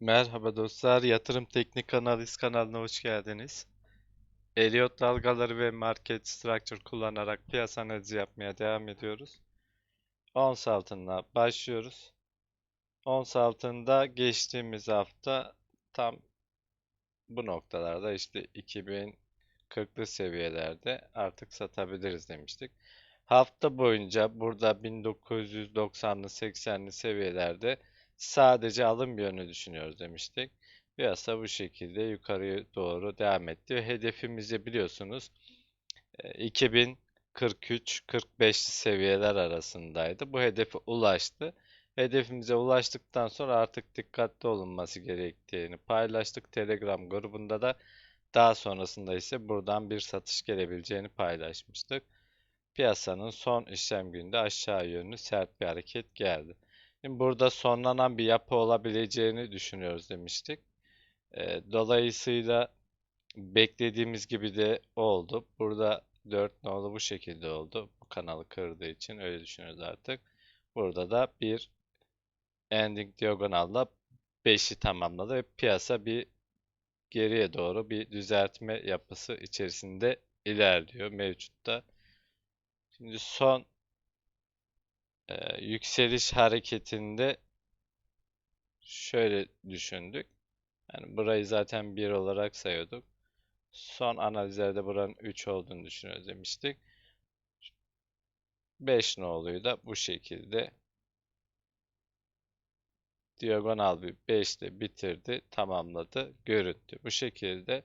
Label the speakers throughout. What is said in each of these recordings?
Speaker 1: Merhaba dostlar, Yatırım Teknik Analiz kanalına hoş geldiniz. Elliott dalgaları ve market structure kullanarak piyasa analizi yapmaya devam ediyoruz. Ons altınla başlıyoruz. Ons altında geçtiğimiz hafta tam bu noktalarda işte 2040'lı seviyelerde artık satabiliriz demiştik. Hafta boyunca burada 1990'lı 80'li seviyelerde sadece alım yönü düşünüyoruz demiştik. Piyasa bu şekilde yukarıya doğru devam etti. Hedefimizi biliyorsunuz e, 2043-45 seviyeler arasındaydı. Bu hedefe ulaştı. Hedefimize ulaştıktan sonra artık dikkatli olunması gerektiğini paylaştık. Telegram grubunda da daha sonrasında ise buradan bir satış gelebileceğini paylaşmıştık. Piyasanın son işlem gününde aşağı yönlü sert bir hareket geldi. Şimdi burada sonlanan bir yapı olabileceğini düşünüyoruz demiştik. Ee, dolayısıyla beklediğimiz gibi de oldu. Burada 4 nolu bu şekilde oldu. Bu kanalı kırdığı için öyle düşünüyoruz artık. Burada da bir ending diagonalla 5'i tamamladı ve piyasa bir geriye doğru bir düzeltme yapısı içerisinde ilerliyor mevcutta. Şimdi son e, yükseliş hareketinde şöyle düşündük. Yani burayı zaten 1 olarak sayıyorduk. Son analizlerde buranın 3 olduğunu düşünüyoruz demiştik. 5 noluyu da bu şekilde diagonal bir 5 ile bitirdi, tamamladı, görüntü. Bu şekilde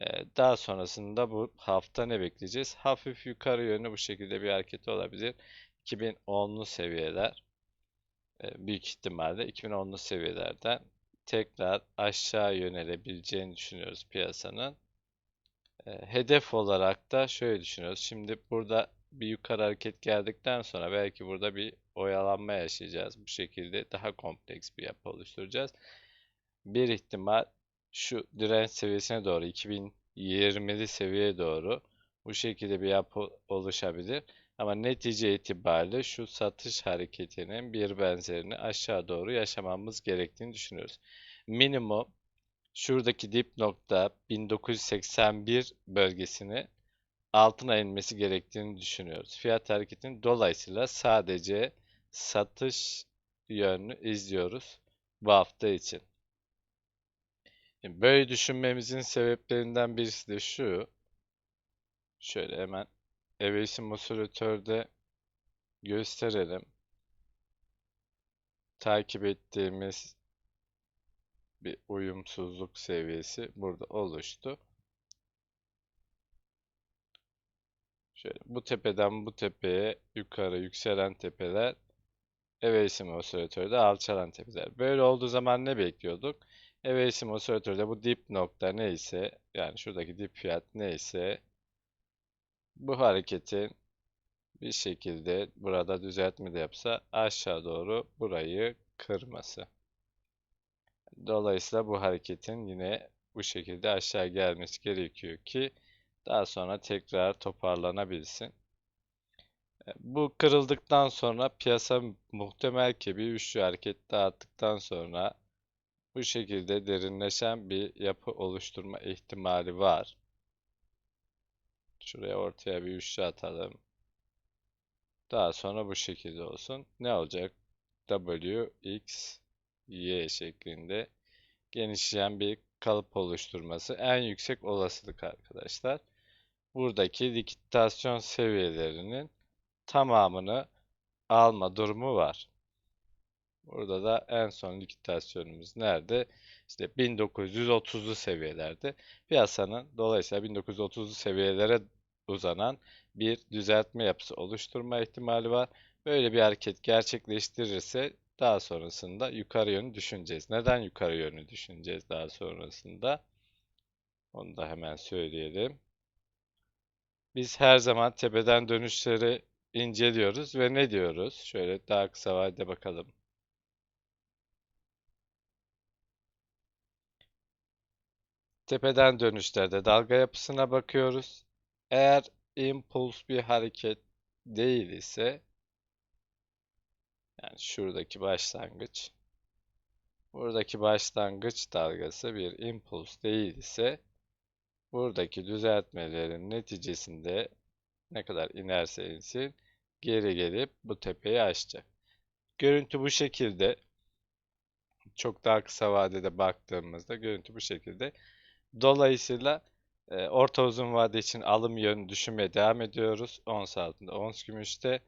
Speaker 1: e, daha sonrasında bu hafta ne bekleyeceğiz? Hafif yukarı yönlü bu şekilde bir hareket olabilir. 2010'lu seviyeler e, büyük ihtimalle 2010'lu seviyelerden tekrar aşağı yönelebileceğini düşünüyoruz piyasanın. E, hedef olarak da şöyle düşünüyoruz. Şimdi burada bir yukarı hareket geldikten sonra belki burada bir oyalanma yaşayacağız. Bu şekilde daha kompleks bir yapı oluşturacağız. Bir ihtimal şu direnç seviyesine doğru 2020'li seviyeye doğru bu şekilde bir yapı oluşabilir. Ama netice itibariyle şu satış hareketinin bir benzerini aşağı doğru yaşamamız gerektiğini düşünüyoruz. Minimum şuradaki dip nokta 1981 bölgesini altına inmesi gerektiğini düşünüyoruz. Fiyat hareketinin dolayısıyla sadece satış yönlü izliyoruz bu hafta için. Böyle düşünmemizin sebeplerinden birisi de şu. Şöyle hemen Evasion Moderatör'de gösterelim. Takip ettiğimiz bir uyumsuzluk seviyesi burada oluştu. Şöyle bu tepeden bu tepeye yukarı yükselen tepeler Evasion Moderatör'de alçalan tepeler. Böyle olduğu zaman ne bekliyorduk? Evasion Moderatör'de bu dip nokta neyse yani şuradaki dip fiyat neyse bu hareketin bir şekilde burada düzeltme de yapsa aşağı doğru burayı kırması. Dolayısıyla bu hareketin yine bu şekilde aşağı gelmesi gerekiyor ki daha sonra tekrar toparlanabilsin. Bu kırıldıktan sonra piyasa muhtemel ki bir üçlü hareket dağıttıktan sonra bu şekilde derinleşen bir yapı oluşturma ihtimali var. Şuraya ortaya bir üçlü atalım. Daha sonra bu şekilde olsun. Ne olacak? W, X, Y şeklinde genişleyen bir kalıp oluşturması en yüksek olasılık arkadaşlar. Buradaki likitasyon seviyelerinin tamamını alma durumu var. Burada da en son likitasyonumuz nerede? İşte 1930'lu seviyelerde. Piyasanın dolayısıyla 1930'lu seviyelere uzanan bir düzeltme yapısı oluşturma ihtimali var. Böyle bir hareket gerçekleştirirse daha sonrasında yukarı yönü düşüneceğiz. Neden yukarı yönü düşüneceğiz daha sonrasında? Onu da hemen söyleyelim. Biz her zaman tepeden dönüşleri inceliyoruz ve ne diyoruz? Şöyle daha kısa vadede bakalım. Tepeden dönüşlerde dalga yapısına bakıyoruz. Eğer impuls bir hareket değil ise yani şuradaki başlangıç buradaki başlangıç dalgası bir impuls değil ise buradaki düzeltmelerin neticesinde ne kadar inerse insin geri gelip bu tepeyi aşacak. Görüntü bu şekilde. Çok daha kısa vadede baktığımızda görüntü bu şekilde. Dolayısıyla e, orta uzun vade için alım yönü düşünmeye devam ediyoruz. Ons altında, ons gümüşte.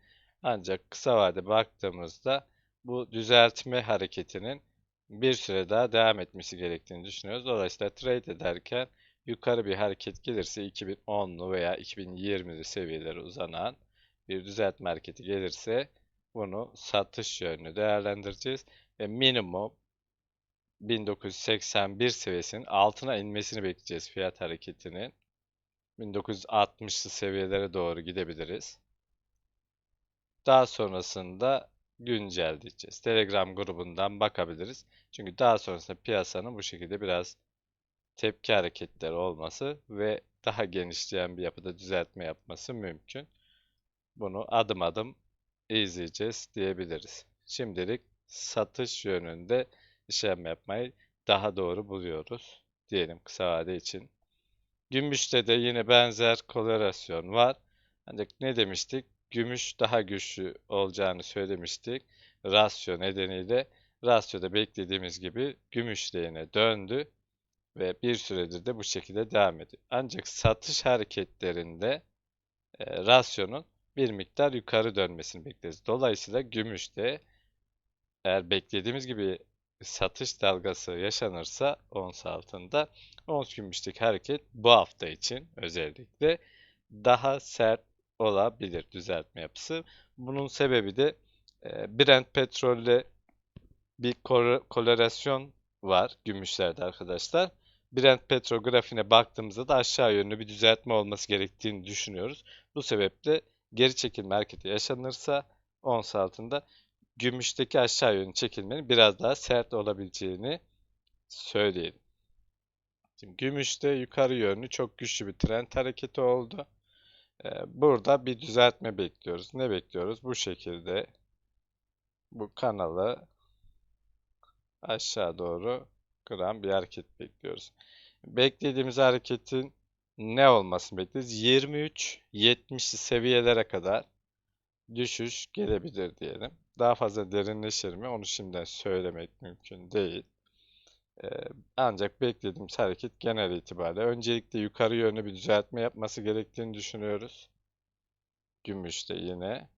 Speaker 1: Ancak kısa vade baktığımızda bu düzeltme hareketinin bir süre daha devam etmesi gerektiğini düşünüyoruz. Dolayısıyla trade ederken yukarı bir hareket gelirse 2010'lu veya 2020'li seviyelere uzanan bir düzeltme hareketi gelirse bunu satış yönlü değerlendireceğiz ve minimum 1981 seviyesinin altına inmesini bekleyeceğiz fiyat hareketinin. 1960'lı seviyelere doğru gidebiliriz. Daha sonrasında güncelleyeceğiz. Telegram grubundan bakabiliriz. Çünkü daha sonrasında piyasanın bu şekilde biraz tepki hareketleri olması ve daha genişleyen bir yapıda düzeltme yapması mümkün. Bunu adım adım izleyeceğiz diyebiliriz. Şimdilik satış yönünde işlem yapmayı daha doğru buluyoruz diyelim kısa vade için. Gümüşte de yine benzer korelasyon var. Ancak ne demiştik? Gümüş daha güçlü olacağını söylemiştik. Rasyo nedeniyle rasyoda beklediğimiz gibi gümüş lehine döndü ve bir süredir de bu şekilde devam ediyor. Ancak satış hareketlerinde e, rasyonun bir miktar yukarı dönmesini bekleriz. Dolayısıyla gümüşte eğer beklediğimiz gibi satış dalgası yaşanırsa ons altında ons gümüşteki hareket bu hafta için özellikle daha sert olabilir düzeltme yapısı. Bunun sebebi de e, Brent petrolle bir korelasyon var gümüşlerde arkadaşlar. Brent petrol grafiğine baktığımızda da aşağı yönlü bir düzeltme olması gerektiğini düşünüyoruz. Bu sebeple geri çekilme hareketi yaşanırsa ons altında gümüşteki aşağı yönlü çekilmenin biraz daha sert olabileceğini söyleyelim. Şimdi gümüşte yukarı yönlü çok güçlü bir trend hareketi oldu. Ee, burada bir düzeltme bekliyoruz. Ne bekliyoruz? Bu şekilde bu kanalı aşağı doğru kıran bir hareket bekliyoruz. Beklediğimiz hareketin ne olmasını bekliyoruz? 23-70 seviyelere kadar düşüş gelebilir diyelim. Daha fazla derinleşir mi onu şimdiden söylemek mümkün değil. Ancak beklediğimiz hareket genel itibariyle öncelikle yukarı yönlü bir düzeltme yapması gerektiğini düşünüyoruz. Gümüşte yine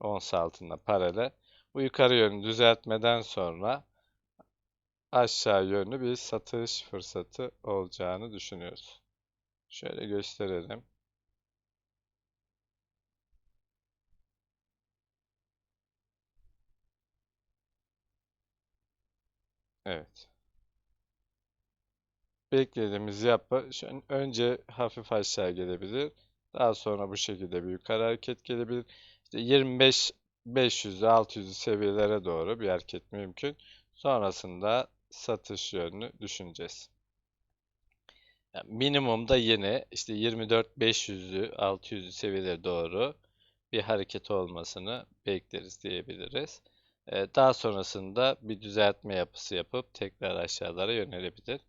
Speaker 1: ons altında paralel. Bu yukarı yönlü düzeltmeden sonra aşağı yönlü bir satış fırsatı olacağını düşünüyoruz. Şöyle gösterelim. Evet. Beklediğimiz yapı önce hafif aşağı gelebilir. Daha sonra bu şekilde bir yukarı hareket gelebilir. İşte 25 500'lü 600'lü seviyelere doğru bir hareket mümkün. Sonrasında satış yönünü düşüneceğiz. Yani minimumda yine işte 24 500'lü 600'lü seviyelere doğru bir hareket olmasını bekleriz diyebiliriz. Ee, daha sonrasında bir düzeltme yapısı yapıp tekrar aşağılara yönelebilir.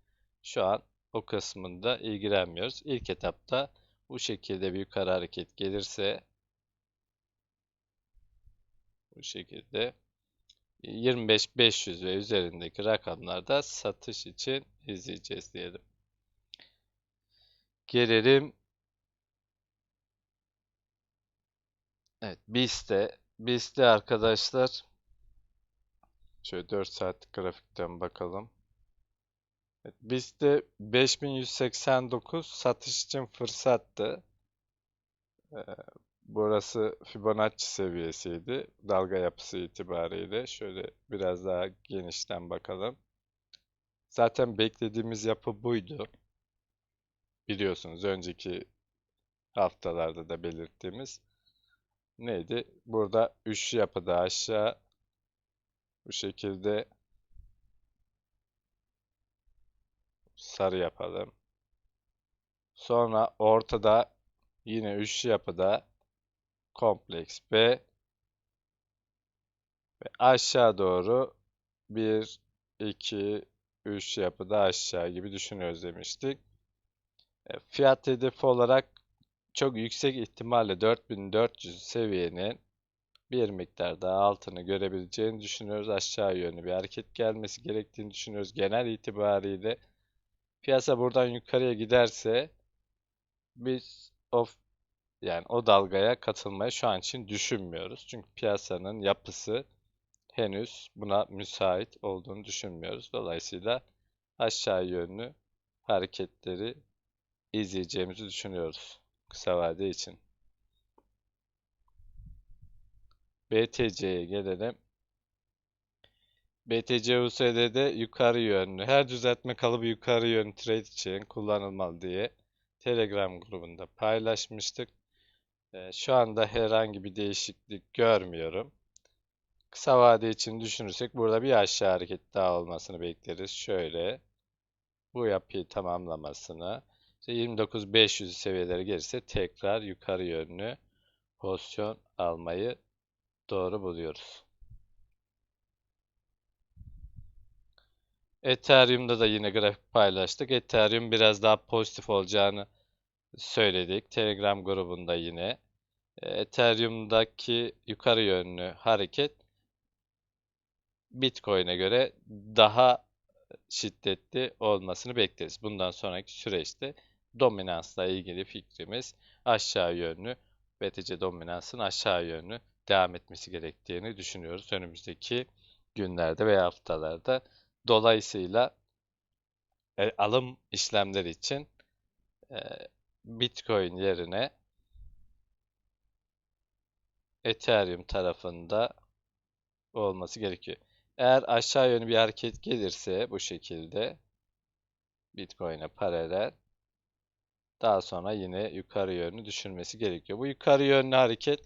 Speaker 1: Şu an o kısmında ilgilenmiyoruz. İlk etapta bu şekilde bir yukarı hareket gelirse bu şekilde 25-500 ve üzerindeki rakamlarda satış için izleyeceğiz diyelim. Gelelim Evet, BIST'e. BIST'e arkadaşlar şöyle 4 saatlik grafikten bakalım. Evet, BIST'te 5189 satış için fırsattı. Ee, Burası Fibonacci seviyesiydi. Dalga yapısı itibariyle. Şöyle biraz daha genişten bakalım. Zaten beklediğimiz yapı buydu. Biliyorsunuz önceki haftalarda da belirttiğimiz neydi? Burada üçlü yapıda aşağı bu şekilde sarı yapalım. Sonra ortada yine üçlü yapıda kompleks B ve aşağı doğru 1, 2, 3 yapıda aşağı gibi düşünüyoruz demiştik. E, Fiyat hedefi olarak çok yüksek ihtimalle 4400 seviyenin bir miktar daha altını görebileceğini düşünüyoruz. Aşağı yönlü bir hareket gelmesi gerektiğini düşünüyoruz. Genel itibariyle piyasa buradan yukarıya giderse biz of yani o dalgaya katılmayı şu an için düşünmüyoruz. Çünkü piyasanın yapısı henüz buna müsait olduğunu düşünmüyoruz. Dolayısıyla aşağı yönlü hareketleri izleyeceğimizi düşünüyoruz kısa vade için. BTC'ye gelelim. BTC USD'de yukarı yönlü. Her düzeltme kalıbı yukarı yönlü trade için kullanılmalı diye Telegram grubunda paylaşmıştık. Ee, şu anda herhangi bir değişiklik görmüyorum. Kısa vade için düşünürsek burada bir aşağı hareket daha olmasını bekleriz. Şöyle bu yapıyı tamamlamasını işte 29.500 seviyeleri gelirse tekrar yukarı yönlü pozisyon almayı doğru buluyoruz. Ethereum'da da yine grafik paylaştık. Ethereum biraz daha pozitif olacağını söyledik. Telegram grubunda yine. E, Ethereum'daki yukarı yönlü hareket Bitcoin'e göre daha şiddetli olmasını bekleriz. Bundan sonraki süreçte dominansla ilgili fikrimiz aşağı yönlü, BTC dominansın aşağı yönlü devam etmesi gerektiğini düşünüyoruz önümüzdeki günlerde veya haftalarda. Dolayısıyla e, alım işlemleri için e, Bitcoin yerine Ethereum tarafında olması gerekiyor. Eğer aşağı yönlü bir hareket gelirse bu şekilde Bitcoin'e paralel daha sonra yine yukarı yönlü düşürmesi gerekiyor. Bu yukarı yönlü hareket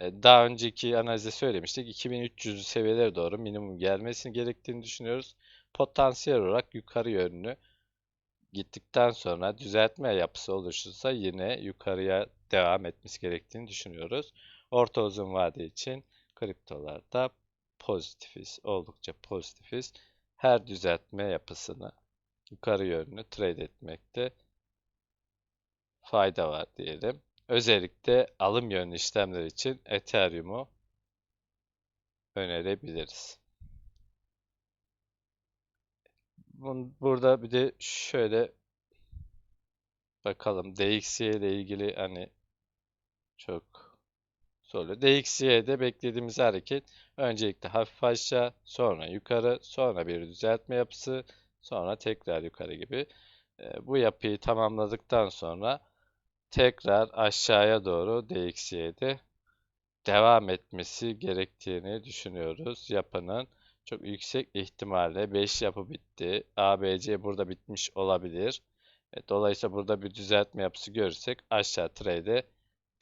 Speaker 1: daha önceki analizde söylemiştik. 2300 seviyelere doğru minimum gelmesini gerektiğini düşünüyoruz. Potansiyel olarak yukarı yönlü gittikten sonra düzeltme yapısı oluşursa yine yukarıya devam etmesi gerektiğini düşünüyoruz. Orta uzun vade için kriptolarda pozitifiz. Oldukça pozitifiz. Her düzeltme yapısını yukarı yönlü trade etmekte fayda var diyelim. Özellikle alım yönlü işlemler için Ethereum'u önerebiliriz. Burada bir de şöyle bakalım DXY ile ilgili hani çok soruyor. DXY'de beklediğimiz hareket öncelikle hafif aşağı, sonra yukarı, sonra bir düzeltme yapısı, sonra tekrar yukarı gibi. Bu yapıyı tamamladıktan sonra tekrar aşağıya doğru DXY'de devam etmesi gerektiğini düşünüyoruz yapının. Çok yüksek ihtimalle 5 yapı bitti. ABC burada bitmiş olabilir. E, dolayısıyla burada bir düzeltme yapısı görürsek aşağı trade'e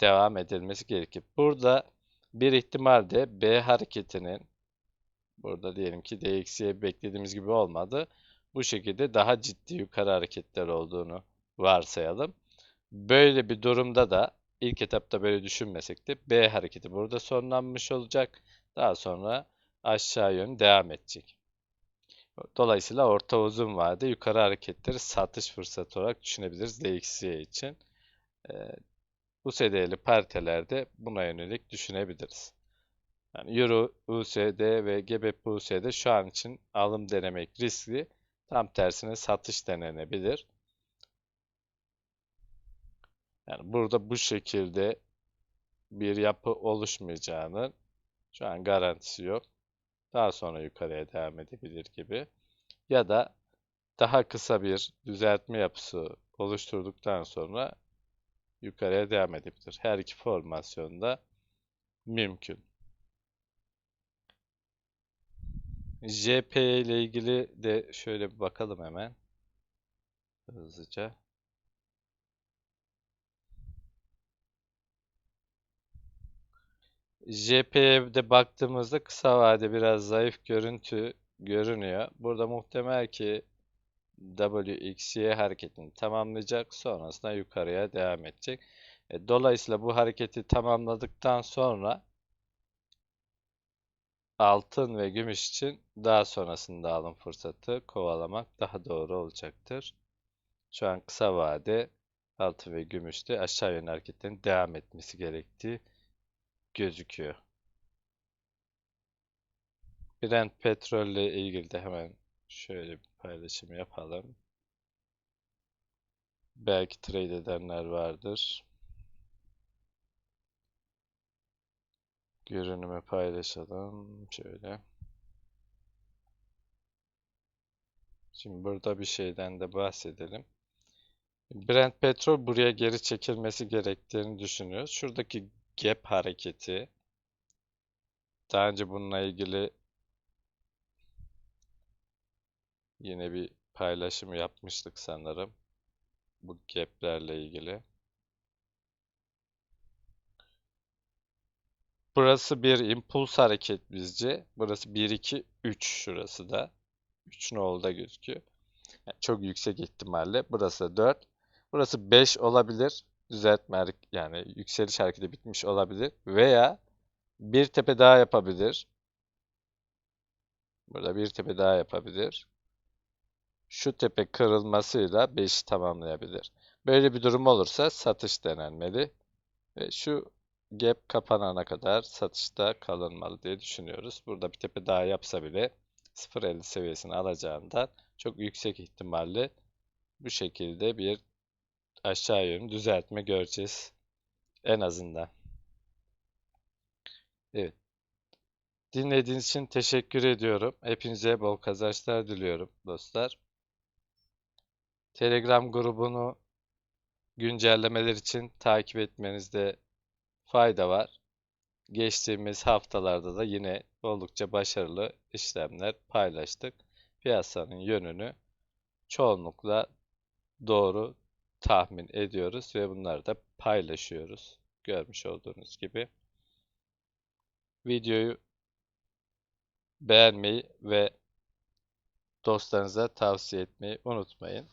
Speaker 1: devam edilmesi gerekir. Burada bir ihtimal de B hareketinin burada diyelim ki DXY beklediğimiz gibi olmadı. Bu şekilde daha ciddi yukarı hareketler olduğunu varsayalım. Böyle bir durumda da ilk etapta böyle düşünmesek de B hareketi burada sonlanmış olacak. Daha sonra aşağı yön devam edecek. Dolayısıyla orta uzun vade yukarı hareketleri satış fırsatı olarak düşünebiliriz DXY için. Ee, bu SD'li paritelerde buna yönelik düşünebiliriz. Yani Euro USD ve GBP USD şu an için alım denemek riskli. Tam tersine satış denenebilir. Yani burada bu şekilde bir yapı oluşmayacağının şu an garantisi yok. Daha sonra yukarıya devam edebilir gibi. Ya da daha kısa bir düzeltme yapısı oluşturduktan sonra yukarıya devam edebilir. Her iki formasyonda mümkün. JP ile ilgili de şöyle bir bakalım hemen. Hızlıca. JP'ye baktığımızda kısa vade biraz zayıf görüntü görünüyor. Burada muhtemel ki WXY hareketini tamamlayacak. Sonrasında yukarıya devam edecek. E, dolayısıyla bu hareketi tamamladıktan sonra altın ve gümüş için daha sonrasında alım fırsatı kovalamak daha doğru olacaktır. Şu an kısa vade altın ve gümüşte aşağı yönlü hareketlerin devam etmesi gerektiği gözüküyor. Brent petrolle ilgili de hemen şöyle bir paylaşım yapalım. Belki trade edenler vardır. Görünümü paylaşalım. Şöyle. Şimdi burada bir şeyden de bahsedelim. Brent petrol buraya geri çekilmesi gerektiğini düşünüyoruz. Şuradaki gap hareketi daha önce bununla ilgili yine bir paylaşım yapmıştık sanırım. Bu gap'lerle ilgili. Burası bir impuls hareket bizce. Burası 1 2 3 şurası da. 3 nolda gözüküyor. Yani çok yüksek ihtimalle burası da 4. Burası 5 olabilir. Düzeltme yani yükseliş hareketi bitmiş olabilir veya bir tepe daha yapabilir. Burada bir tepe daha yapabilir. Şu tepe kırılmasıyla 5'i tamamlayabilir. Böyle bir durum olursa satış denenmeli. Ve şu gap kapanana kadar satışta kalınmalı diye düşünüyoruz. Burada bir tepe daha yapsa bile 0.50 seviyesini alacağından çok yüksek ihtimalle bu şekilde bir aşağı yönlü düzeltme göreceğiz. En azından. Evet. Dinlediğiniz için teşekkür ediyorum. Hepinize bol kazançlar diliyorum dostlar. Telegram grubunu güncellemeler için takip etmenizde fayda var. Geçtiğimiz haftalarda da yine oldukça başarılı işlemler paylaştık. Piyasanın yönünü çoğunlukla doğru tahmin ediyoruz ve bunları da paylaşıyoruz. Görmüş olduğunuz gibi. Videoyu beğenmeyi ve dostlarınıza tavsiye etmeyi unutmayın.